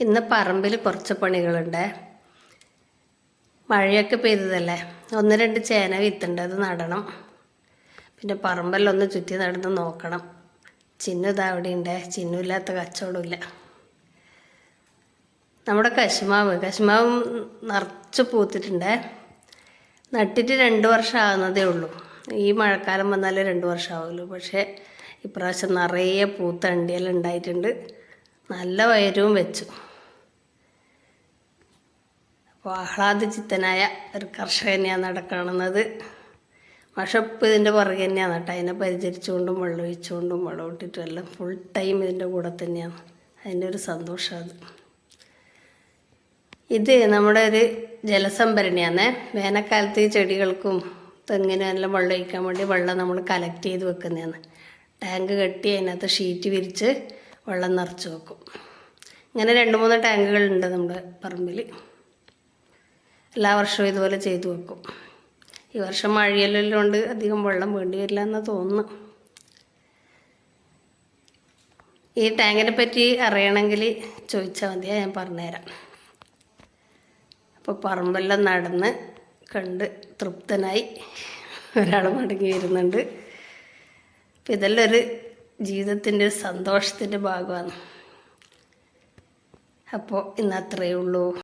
ഇന്ന് പറമ്പിൽ കുറച്ച് പണികളുണ്ട്. മഴയൊക്കെ പെയ്തതല്ലേ? ഒന്ന് രണ്ട് ചേന വിത്തുണ്ട് അത് നടണം. പിന്നെ പറമ്പെല്ലാം ചുറ്റി നടന്ന് നോക്കണം. ചിന്നു ഇതാ അവിടെ ഉണ്ട് ചിന്നുമില്ലാത്ത കച്ചവടമില്ല നമ്മുടെ കശുമാവ് കശുമാവ് നിറച്ച് പൂത്തിട്ടുണ്ട്. നട്ടിട്ട് രണ്ട് വർഷം ആകുന്നതേ ഉള്ളൂ. ഈ മഴക്കാലം വന്നാലേ രണ്ട് വർഷം ആവുള്ളൂ. പക്ഷേ ഇപ്രാവശ്യം നിറയെ പൂത്തണ്ടിയെല്ലാം ഉണ്ടായിട്ടുണ്ട്. നല്ല വയരവും വെച്ചു. അപ്പോൾ ആഹ്ലാദചിത്തനായ ഒരു കർഷകനെയാണ് അവിടെ കാണുന്നത്. മഷപ്പ് ഇതിന്റെ പുറകെ തന്നെയാണ് കേട്ടോ. അതിനെ പരിചരിച്ചുകൊണ്ടും വെള്ളം ഒഴിച്ചുകൊണ്ടും വെള്ളം ഇട്ടിട്ടും എല്ലാം ഫുൾ ടൈം ഇതിന്റെ കൂടെ തന്നെയാണ്. അതിന്റെ ഒരു സന്തോഷം അത്. ഇത് നമ്മുടെ ഒരു ജലസംഭരണിയാണ് വേനൽക്കാലത്ത് ഈ ചെടികൾക്കും തെങ്ങിനും എല്ലാം വെള്ളം ഒഴിക്കാൻ വേണ്ടി വെള്ളം നമ്മൾ കളക്ട് ചെയ്ത് വെക്കുന്നതാണ്. ടാങ്ക് കെട്ടി അതിനകത്ത് ഷീറ്റ് വിരിച്ച് വെള്ളം നിറച്ച് വെക്കും. ഇങ്ങനെ രണ്ട് മൂന്ന് ടാങ്കുകളുണ്ട് നമ്മുടെ പറമ്പിൽ എല്ലാ വർഷവും ഇതുപോലെ ചെയ്തു വെക്കും. ഈ വർഷം മഴയെല്ലാം കൊണ്ട് അധികം വെള്ളം വേണ്ടി വരില്ല എന്ന് തോന്നുന്നു. ഈ ടാങ്കിനെ പറ്റി അറിയണമെങ്കിൽ ചോദിച്ചാൽ മതിയാ ഞാൻ പറഞ്ഞുതരാം. അപ്പോൾ പറമ്പെല്ലാം നടന്ന് കണ്ട് തൃപ്തനായി ഒരാൾ മടങ്ങി വരുന്നുണ്ട്. അപ്പം ഇതെല്ലാം ഒരു ജീവിതത്തിന്റെ ഒരു സന്തോഷത്തിന്റെ ഭാഗമാണ്. അപ്പോൾ ഇന്ന് അത്രയേ ഉള്ളൂ.